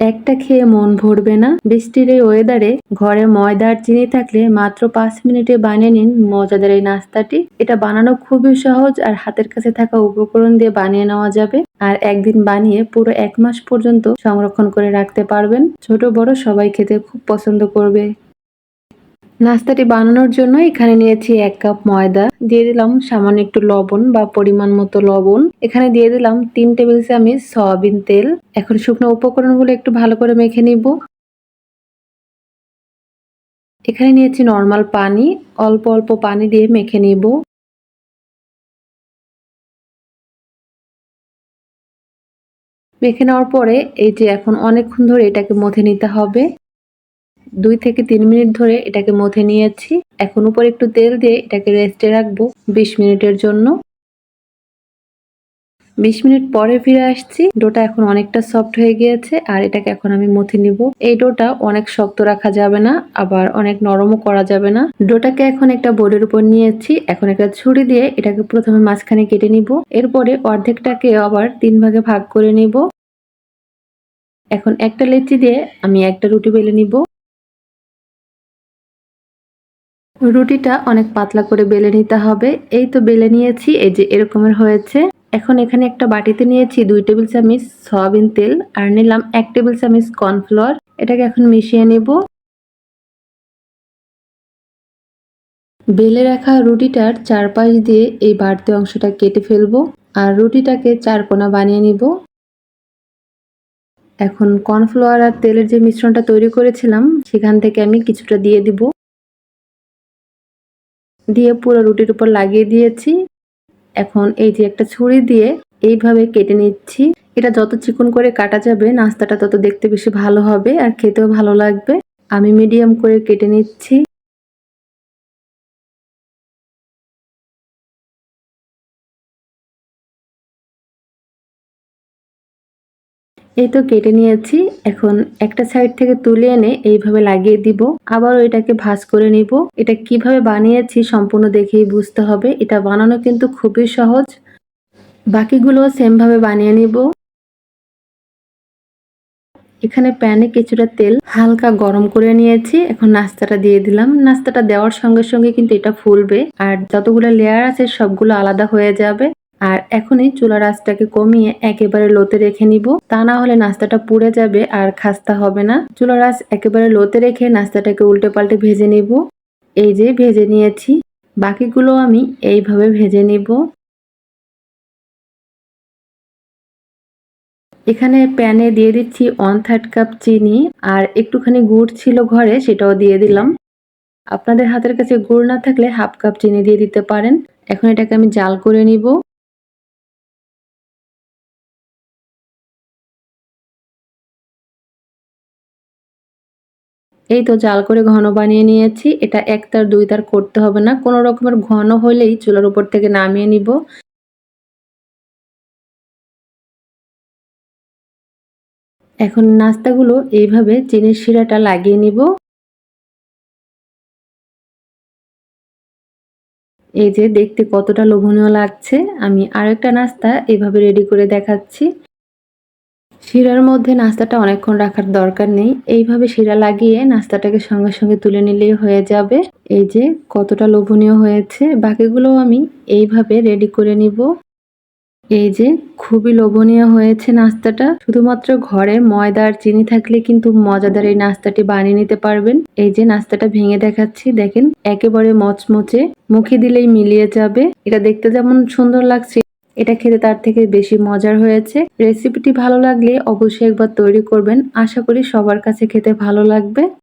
একটা খেয়ে মন ভরবে না। বৃষ্টির এই ওয়েদারে ঘরে ময়দার চিনি থাকলে মাত্র পাঁচ মিনিটে বানিয়ে নিন মজাদার এই নাস্তাটি। এটা বানানো খুবই সহজ আর হাতের কাছে থাকা উপকরণ দিয়ে বানিয়ে নেওয়া যাবে। আর একদিন বানিয়ে পুরো এক মাস পর্যন্ত সংরক্ষণ করে রাখতে পারবেন। ছোট বড় সবাই খেতে খুব পছন্দ করবে। নাস্তাটি বানানোর জন্য এখানে নিয়েছি এক কাপ ময়দা। দিয়ে দিলাম সামান্য একটু লবণ বা পরিমাণ মতো লবণ। এখানে দিয়ে দিলাম তিন টেবিল চামচ সয়াবিন তেল। এখন শুকনো উপকরণগুলো একটু ভালো করে মেখে নিব। এখানে নিয়েছি নর্মাল পানি। অল্প অল্প পানি দিয়ে মেখে নিব। মেখে নেওয়ার পরে এই যে এখন অনেকক্ষণ ধরে এটাকে মথে নিতে হবে। দুই থেকে তিন মিনিট ধরে এটাকে মথে নিয়েছি। এখন উপর একটু তেল দিয়ে এটাকে রেস্টে রাখব বিশ মিনিটের জন্য। বিশ মিনিট পরে ফিরে আসছি। ডোটা এখন অনেকটা সফট হয়ে গিয়েছে আর এটাকে এখন আমি মথে নিব। এই ডোটা অনেক শক্ত রাখা যাবে না, আবার অনেক নরমও করা যাবে না। ডোটাকে এখন একটা বোর্ডের উপর নিয়েছি। এখন একটা ছুরি দিয়ে এটাকে প্রথমে মাঝখানে কেটে নিব। এরপরে অর্ধেকটাকে আবার তিন ভাগে ভাগ করে নিব। এখন একটা লেচি দিয়ে আমি একটা রুটি বেলে নিব। রুটিটা অনেক পাতলা করে বেলে নিতে হবে। এই তো বেলে নিয়েছি, এই যে এরকমের হয়েছে। এখন এখানে একটা বাটিতে নিয়েছি দুই টেবিল চামচ সয়াবিন তেল আর নিলাম এক টেবিল চামচ কর্নফ্লোয়ার এটাকে এখন মিশিয়ে নেব। বেলে রাখা রুটিটার চারপাশ দিয়ে এই বাড়তি অংশটা কেটে ফেলব আর রুটিটাকে চার কোনা বানিয়ে নিব। এখন কর্নফ্লাওয়ার আর তেলের যে মিশ্রণটা তৈরি করেছিলাম, সেখান থেকে আমি কিছুটা দিয়ে দিব। দিয়ে পুরো রুটির উপর লাগিয়ে দিয়েছি। এখন এই যে একটা ছুরি দিয়ে এইভাবে কেটে নিচ্ছি। এটা যত চিকন করে কাটা যাবে, নাস্তাটা তত দেখতে বেশি ভালো হবে আর খেতেও ভালো লাগবে। আমি মিডিয়াম করে কেটে নিচ্ছি। এই তো কেটে নিয়েছি। এখন একটা সাইড থেকে তুলে এনে এইভাবে লাগিয়ে দিব। আবার এটাকে ভাজ করে নিব। এটা কীভাবে বানিয়েছি সম্পূর্ণ দেখেই বুঝতে হবে। এটা বানানো কিন্তু খুবই সহজ। বাকিগুলো সেম ভাবে বানিয়ে নিব। এখানে প্যানে কিছুটা তেল হালকা গরম করে নিয়েছি। এখন নাস্তাটা দিয়ে দিলাম। নাস্তাটা দেওয়ার সঙ্গে সঙ্গে কিন্তু এটা ফুলবে। আর যতগুলো লেয়ার আছে সবগুলো আলাদা হয়ে যাবে। আর এখনই চুলার আঁচটাকে কমিয়ে একেবারে লোতে রেখে নিব। তা না হলে নাস্তাটা পুড়ে যাবে আর খাস্তা হবে না। চুলার আঁচ একেবারে লোতে রেখে নাস্তাটাকে উল্টে পাল্টে ভেজে নিব। এই যে ভেজে নিয়েছি। বাকিগুলো আমি এইভাবে ভেজে নিব। এখানে প্যানে দিয়ে দিচ্ছি ওয়ান থার্ড কাপ চিনি আর একটুখানি গুড় ছিল ঘরে সেটাও দিয়ে দিলাম। আপনাদের হাতের কাছে গুড় না থাকলে হাফ কাপ চিনি দিয়ে দিতে পারেন। এখন এটাকে আমি জাল করে নিব। এই তো জাল করে ঘন বানিয়ে নিয়েছি। এটা এক তার, দুই তার করতে হবে না। কোনো রকমের ঘন হলেই চুলার উপর থেকে নামিয়ে নিব। এখন নাস্তাগুলো এইভাবে চিনির শিরাটা লাগিয়ে নিব। এই যে দেখতে কতটা লোভনীয় লাগছে। আমি আরেকটা নাস্তা এইভাবে রেডি করে দেখাচ্ছি। শিরার মধ্যে নাস্তাটা অনেকক্ষণ রাখার দরকার নেই। এইভাবে শিরা লাগিয়ে নাস্তাটাকে সঙ্গে সঙ্গে তুলে নিলেই হয়ে যাবে। এই যে কতটা লোভনীয় হয়েছে। বাকিগুলো আমি এইভাবে রেডি করে নিব। এই যে খুবই লোভনীয় হয়েছে নাস্তাটা। শুধুমাত্র ঘরে ময়দা আর চিনি থাকলে কিন্তু মজাদার এই নাস্তাটি বানিয়ে নিতে পারবেন। এই যে নাস্তাটা ভেঙে দেখাচ্ছি, দেখেন, একেবারে মচমচে। মুখে দিলেই মিলিয়ে যাবে। এটা দেখতে যেমন সুন্দর লাগছে। এটা খেতে তার থেকে বেশি মজার হয়েছে। রেসিপিটি ভালো লাগলে অবশ্যই একবার তৈরি করবেন। আশা করি সবার কাছে খেতে ভালো লাগবে।